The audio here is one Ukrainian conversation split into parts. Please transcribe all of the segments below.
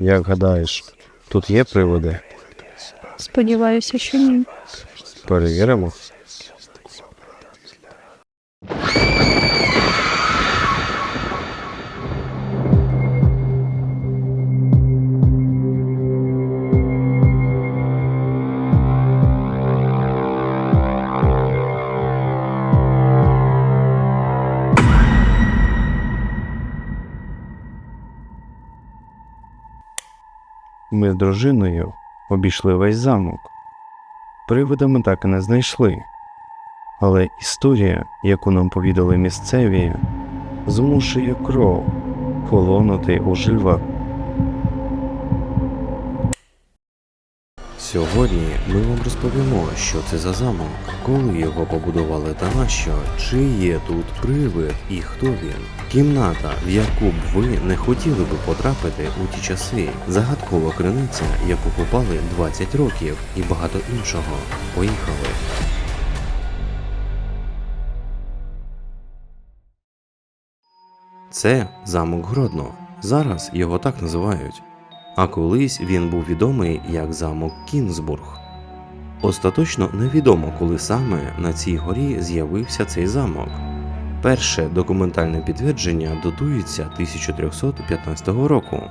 Як гадаєш, тут є приводи? Сподіваюся, що ні. Перевіримо. Ми з дружиною обійшли весь замок. Привида ми так і не знайшли. Але історія, яку нам повідали місцеві, змушує кров холонути у жилах. Сьогодні ми вам розповімо, що це за замок, коли його побудували та нащо, чи є тут привид і хто він. Кімната, в яку б ви не хотіли би потрапити у ті часи, загадкова криниця, яку купали 20 років, і багато іншого. Поїхали. Це замок Гродно. Зараз його так називають. А колись він був відомий як замок Кінзбург. Остаточно невідомо, коли саме на цій горі з'явився цей замок. Перше документальне підтвердження датується 1315 року.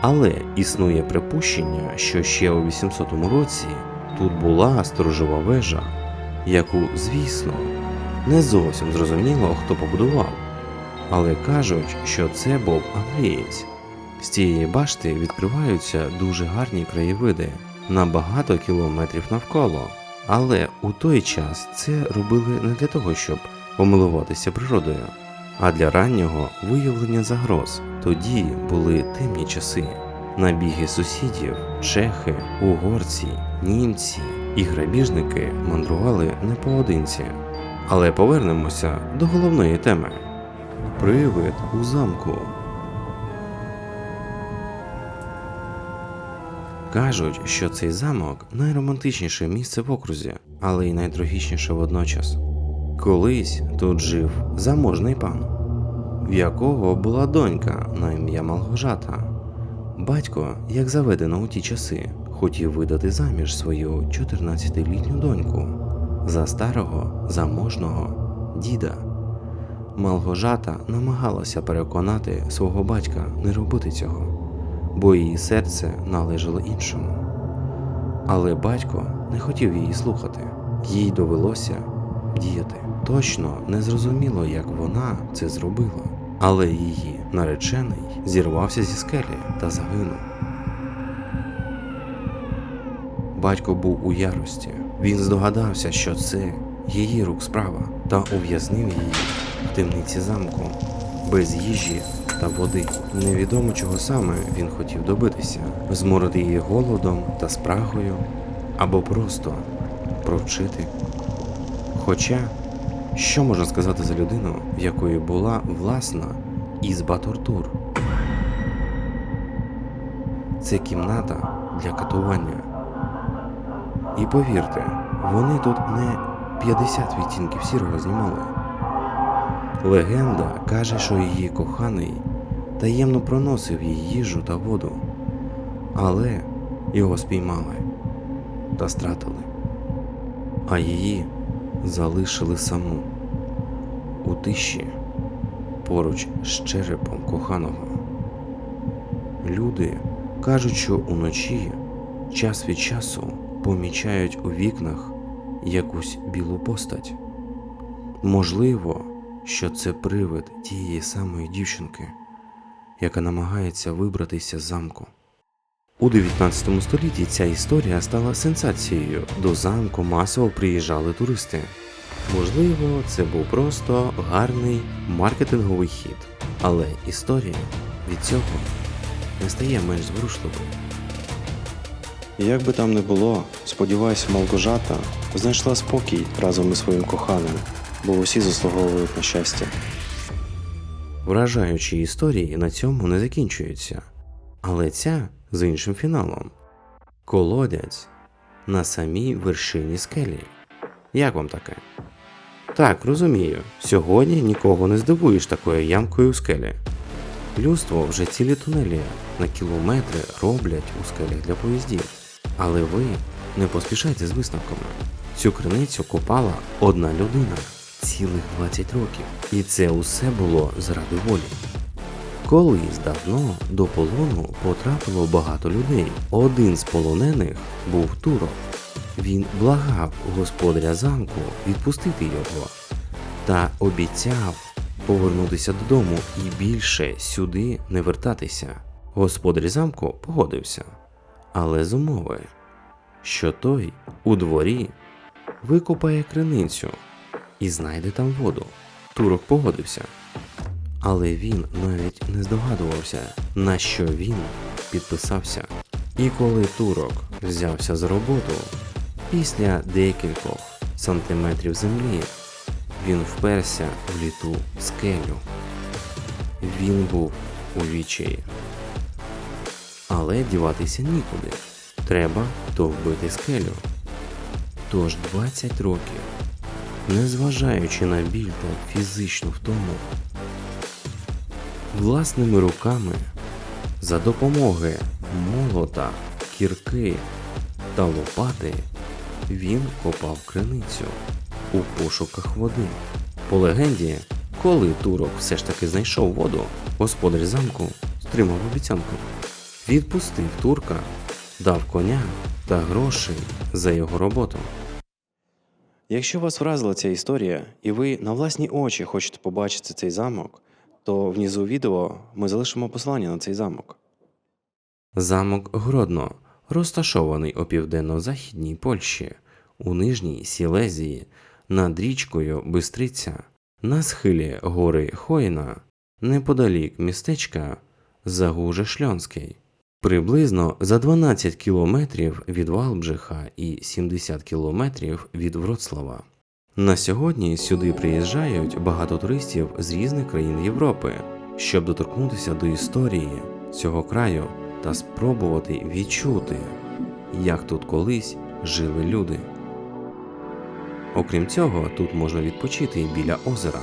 Але існує припущення, що ще у 800 році тут була сторожова вежа, яку, звісно, не зовсім зрозуміло, хто побудував. Але кажуть, що це був англієць. З цієї башти відкриваються дуже гарні краєвиди на багато кілометрів навколо. Але у той час це робили не для того, щоб помилуватися природою, а для раннього виявлення загроз. Тоді були темні часи. Набіги сусідів, чехи, угорці, німці і грабіжники мандрували не поодинці. Але повернемося до головної теми. Привид у замку. Кажуть, що цей замок найромантичніше місце в окрузі, але й найтрагічніше водночас. Колись тут жив заможний пан, в якого була донька на ім'я Малгожата. Батько, як заведено у ті часи, хотів видати заміж свою 14-літню доньку за старого заможного діда. Малгожата намагалася переконати свого батька не робити цього бо її серце належало іншому. Але батько не хотів її слухати, їй довелося діяти. Точно не зрозуміло, як вона це зробила, але її наречений зірвався зі скелі та загинув. Батько був у ярості. Він здогадався, що це її рук справа, та ув'язнив її в темниці замку без їжі та води. Невідомо чого саме він хотів добитися: зморити її голодом та спрагою, або просто провчити. Хоча, що можна сказати за людину, в якої була власна ізба тортур? Це кімната для катування. І повірте, вони тут не 50 відтінків сірого знімали. Легенда каже, що її коханий таємно проносив їй їжу та воду, але його спіймали та стратили, а її залишили саму у тиші поруч з черепом коханого. Люди кажуть, що уночі час від часу помічають у вікнах якусь білу постать. Можливо, що це привид тієї самої дівчинки, яка намагається вибратися з замку. У 19 столітті ця історія стала сенсацією. До замку масово приїжджали туристи. Можливо, це був просто гарний маркетинговий хід, але історія від цього не стає менш зворушливою. Як би там не було, сподіваюся, Малгожата знайшла спокій разом із своїм коханим, бо усі заслуговують на щастя. Вражаючі історії на цьому не закінчуються, але ця з іншим фіналом. Колодязь на самій вершині скелі. Як вам таке? Так, розумію, сьогодні нікого не здивуєш такою ямкою у скелі. Людство вже цілі тунелі на кілометри роблять у скелях для поїздів. Але ви не поспішайте з висновками. Цю криницю копала одна людина цілих 20 років. І це усе було заради волі. Колись давно до полону потрапило багато людей. Один з полонених був Турок. Він благав господаря замку відпустити його та обіцяв повернутися додому і більше сюди не вертатися. Господар замку погодився, але з умови, що той у дворі викопає криницю і знайде там воду. Турок погодився. Але він навіть не здогадувався, на що він підписався. І коли турок взявся за роботу, після декількох сантиметрів землі він вперся в літу скелю. Він був у відчаї. Але діватися нікуди. Треба довбити скелю. Тож 20 років, незважаючи на біль та фізичну втому, власними руками за допомоги молота, кірки та лопати він копав криницю у пошуках води. По легенді, коли турок все ж таки знайшов воду, господар замку стримав обіцянку. Відпустив турка, дав коня та грошей за його роботу. Якщо вас вразила ця історія, і ви на власні очі хочете побачити цей замок, то внизу відео ми залишимо посилання на цей замок. Замок Гродно розташований у південно-західній Польщі, у Нижній Сілезії, над річкою Бистриця, на схилі гори Хойна, неподалік містечка Загуже-Шльонський. Приблизно за 12 кілометрів від Валбжиха і 70 кілометрів від Вроцлава. На сьогодні сюди приїжджають багато туристів з різних країн Європи, щоб доторкнутися до історії цього краю та спробувати відчути, як тут колись жили люди. Окрім цього, тут можна відпочити біля озера,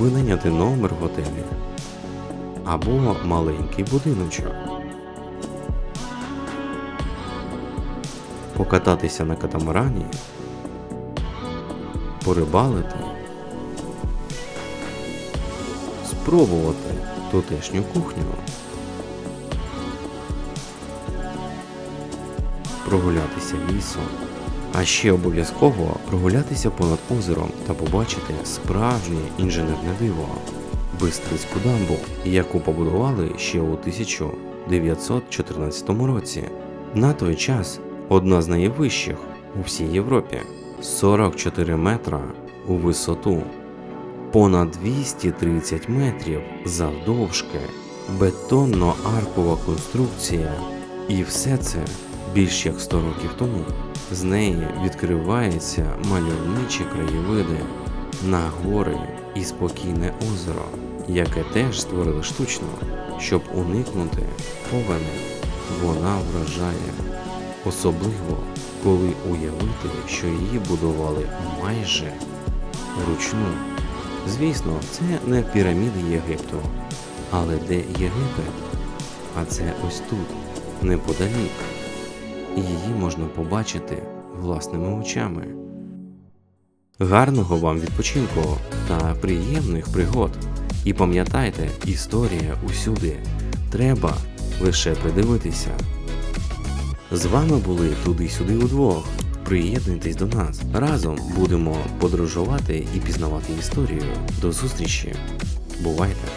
винайняти номер в готелі або маленький будиночок, покататися на катамарані, порибалити, спробувати тутешню кухню, прогулятися лісом. А ще обов'язково прогулятися понад озером та побачити справжнє інженерне диво Бистрицьку дамбу, яку побудували ще у 1914 році. На той час одна з найвищих у всій Європі 44 метра у висоту, понад 230 метрів завдовжки, бетонно-аркова конструкція, і все це більш як 100 років тому. З неї відкриваються мальовничі краєвиди на гори і спокійне озеро, яке теж створили штучно, щоб уникнути повені. Вона вражає, особливо коли уявити, що її будували майже вручну. Звісно, це не піраміди Єгипту, але де Єгипет? А це ось тут, неподалік її можна побачити власними очами. Гарного вам відпочинку та приємних пригод. І пам'ятайте, історія усюди. Треба лише придивитися. З вами були туди-сюди удвох. Приєднуйтесь до нас. Разом будемо подорожувати і пізнавати історію. До зустрічі. Бувайте!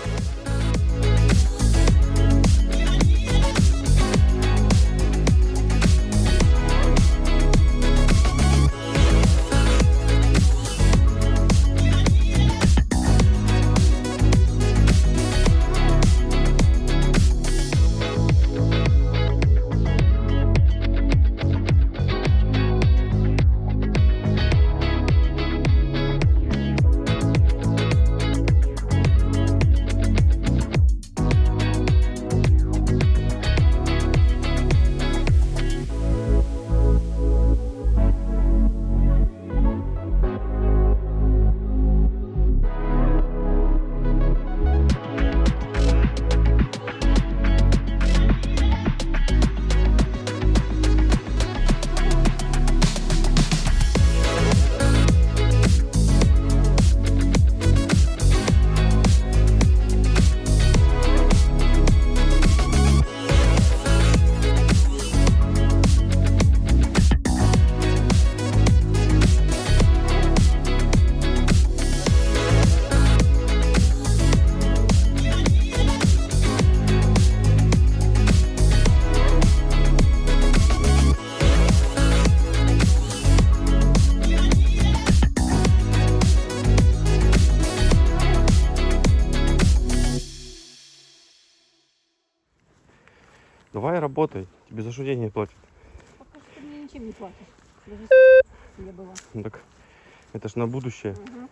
Давай работай. Тебе за что деньги платят? Пока что ты мне ничем не платишь. Даже с- я была. Ну так это ж на будущее. Ага.